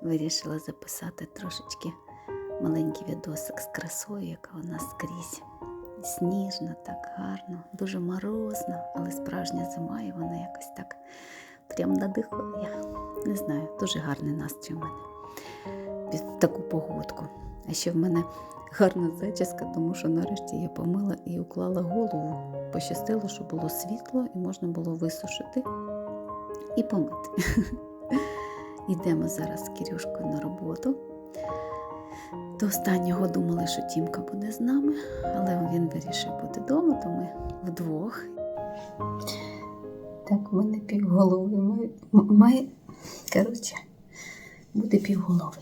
Вирішила записати трошечки маленький відосик з красою, яка у нас скрізь. Сніжна, так гарно, дуже морозна, але справжня зима, і вона якось так прям надихає. Не знаю, дуже гарний настрій у мене під таку погодку. А ще в мене гарна зачіска, тому що нарешті я помила і уклала голову. Пощастило, що було світло і можна було висушити і помити. Йдемо зараз з Кирюшкою на роботу. До останнього думали, що Тімка буде з нами, але він вирішив бути вдома, то ми вдвох. Так, у мене півголови. Має, має, коротше, буде півголови.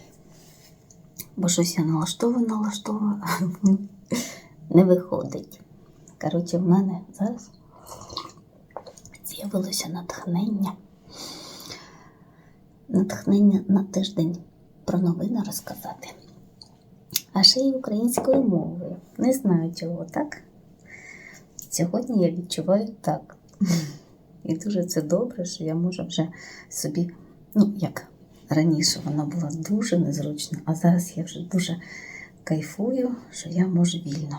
Бо щось я налаштовую, налаштовую, не виходить. Коротше, в мене зараз з'явилося натхнення. Натхнення на тиждень про новини розказати. А ще й українською мовою. Не знаю чого, так? Сьогодні я відчуваю так. І дуже це добре, що я можу вже собі, ну як раніше воно було дуже незручно, а зараз я вже дуже кайфую, що я можу вільно.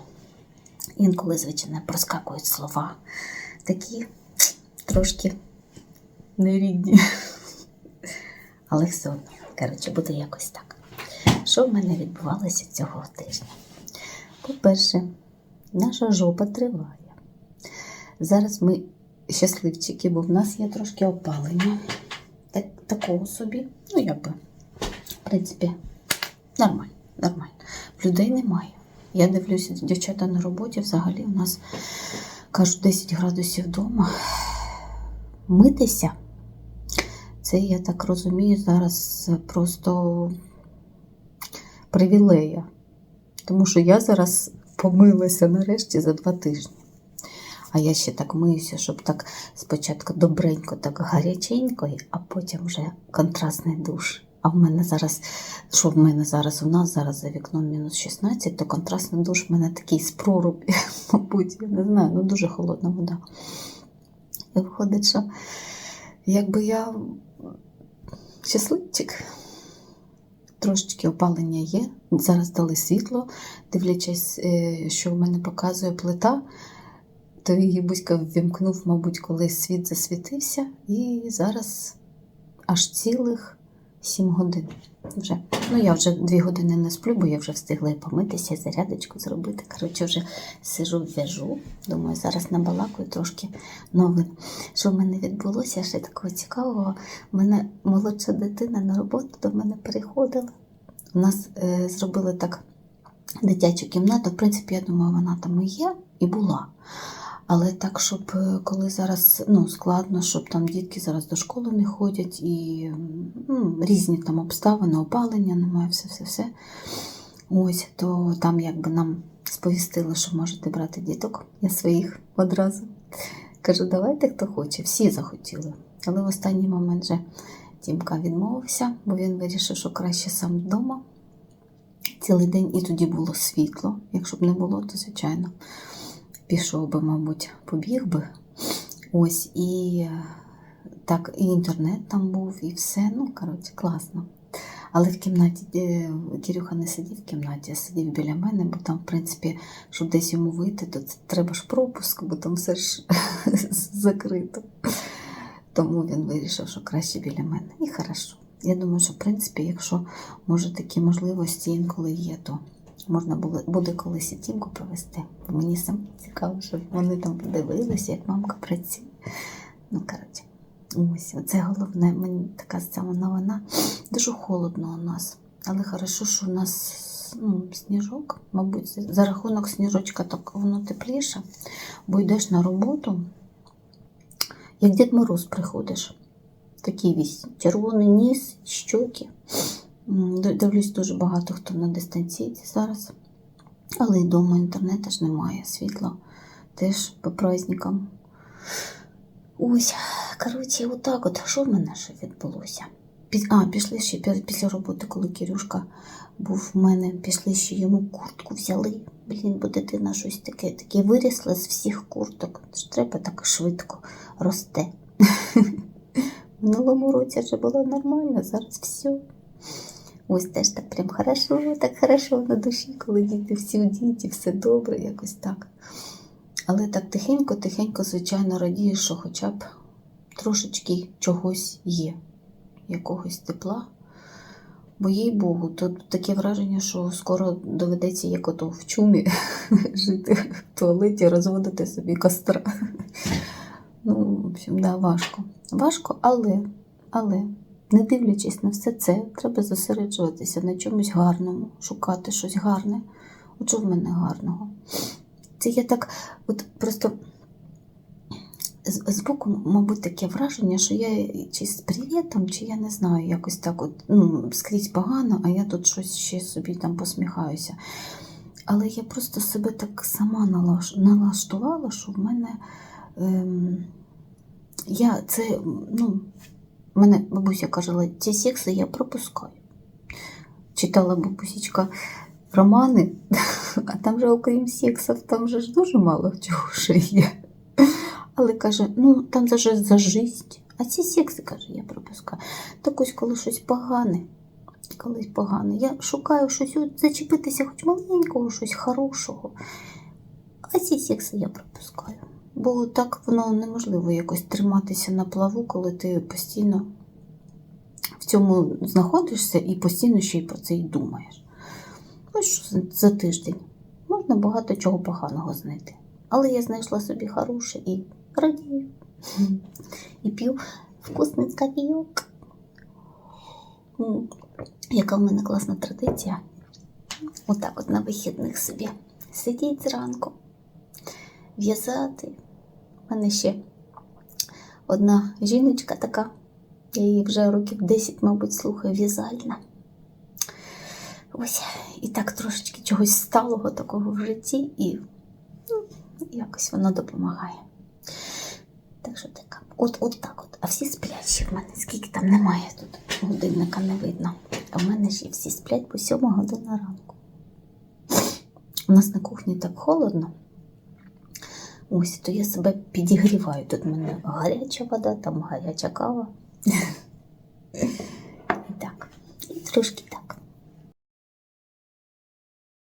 Інколи, звичайно, проскакують слова такі трошки нерідні. Але все одно, коротше, буде якось так. Що в мене відбувалося цього тижня? По-перше, наша жопа триває. Зараз ми щасливчики, бо в нас є трошки опалення. Так, такого собі. Ну, якби, в принципі, нормально, нормально. Людей немає. Я дивлюся, дівчата на роботі взагалі у нас кажуть 10 градусів вдома. Митися. Це, я так розумію, зараз просто привілея. Тому що я зараз помилася нарешті за два тижні. А я ще так миюся, щоб так спочатку добренько, так гаряченько, а потім вже контрастний душ. А в мене зараз, що в мене зараз? У нас зараз за вікном мінус 16, то контрастний душ в мене такий з прорубі, мабуть, я не знаю, ну дуже холодна вода. І виходить, що якби я щасливчик. Трошечки опалення є. Зараз дали світло, дивлячись, е, що в мене показує плита, то її Буська ввімкнув, мабуть, коли світ засвітився, і зараз аж цілих 7 годин. Вже. Ну, я вже 2 години не сплю, бо я вже встигла і помитися, і зарядочку зробити. Коротше, вже сижу, в'яжу. Думаю, зараз набалакую трошки новин. Що в мене відбулося ще такого цікавого. У мене молодша дитина на роботу до мене приходила. У нас е, зробили так дитячу кімнату. В принципі, я думаю, вона там і є і була. Але так, щоб е, коли зараз ну, складно, щоб там дітки зараз до школи не ходять і ну, різні там обставини, опалення немає, все-все-все. Ось, то там якби нам сповістили, що можете брати діток. Я своїх одразу. Кажу, давайте хто хоче. Всі захотіли. Але в останній момент же Тімка відмовився, бо він вирішив, що краще сам вдома. Цілий день і тоді було світло. Якщо б не було, то звичайно пішов би, мабуть, побіг би. Ось і е, так, і інтернет там був, і все. Ну, коротше, класно. Але в кімнаті е, Кирюха не сидів в кімнаті, а сидів біля мене, бо там, в принципі, щоб десь йому вийти, то це треба ж пропуск, бо там все ж закрито. Тому він вирішив, що краще біля мене. І хорошо. Я думаю, що в принципі, якщо може такі можливості інколи є, то можна було, буде колись тімку провести. Бо мені сам цікаво, щоб вони там подивилися, як мамка працює. Ну, коротше, ось це головне. Мені така сама новина. Дуже холодно у нас. Але хорошо, що у нас ну, сніжок, мабуть, за рахунок сніжочка так воно тепліше, бо йдеш на роботу, як Дід Мороз приходиш. Такий весь червоний ніс, щоки. Дивлюсь, дуже багато хто на дистанційці зараз. Але й вдома інтернету ж немає, світла теж по праздникам. Ось, коротше, отак от. Що в мене ще відбулося? А, пішли ще після роботи, коли Кирюшка був в мене, пішли ще йому куртку взяли. Блін, бо дитина щось таке, таке вирісла з всіх курток. Ж треба так швидко росте. В минулому році вже було нормально, зараз все. Ось теж так прям хорошо, так хорошо на душі, коли діти всі в діті, все добре, якось так. Але так тихенько-тихенько, звичайно, радієш, що хоча б трошечки чогось є, якогось тепла. Бо їй Богу, тут таке враження, що скоро доведеться як ото в чумі жити в туалеті, розводити собі костра. Ну, в общем, да, важко. Важко, але, але, не дивлячись на все це, треба зосереджуватися на чомусь гарному, шукати щось гарне. От що в мене гарного? Це я так, от просто збоку, мабуть, таке враження, що я чи з привітом, чи я не знаю, якось так от ну, скрізь погано, а я тут щось ще собі там посміхаюся. Але я просто себе так сама налаштувала, що в мене ем, я це, ну, мене бабуся казала, ці секси я пропускаю. Читала бабусічка романи, а там же, окрім сексів, там же ж дуже мало чого ще є. Але каже, ну там за, за жисть. А ці секси, каже, я пропускаю. Так ось, коли щось погане, колись погане, я шукаю щось, зачепитися хоч маленького, щось хорошого. А ці секси я пропускаю. Бо так воно неможливо якось триматися на плаву, коли ти постійно в цьому знаходишся і постійно ще й про це й думаєш. Ось за- тиждень можна багато чого поганого знайти. Але я знайшла собі хороше і радію. І п'ю вкусний кофійок. Яка в мене класна традиція. Отак от на вихідних собі. Сидіть зранку, в'язати. У мене ще одна жіночка така, я її вже років 10, мабуть, слухаю, в'язальна. Ось, і так трошечки чогось сталого такого в житті, і ну, якось воно допомагає. Так що така. От, от так от. А всі сплять в мене, скільки там немає тут. Годинника не видно. А в мене ще всі сплять по 7 година ранку. У нас на кухні так холодно. Ось, то я себе підігріваю. Тут в мене гаряча вода, там гаряча кава. І так. І трошки.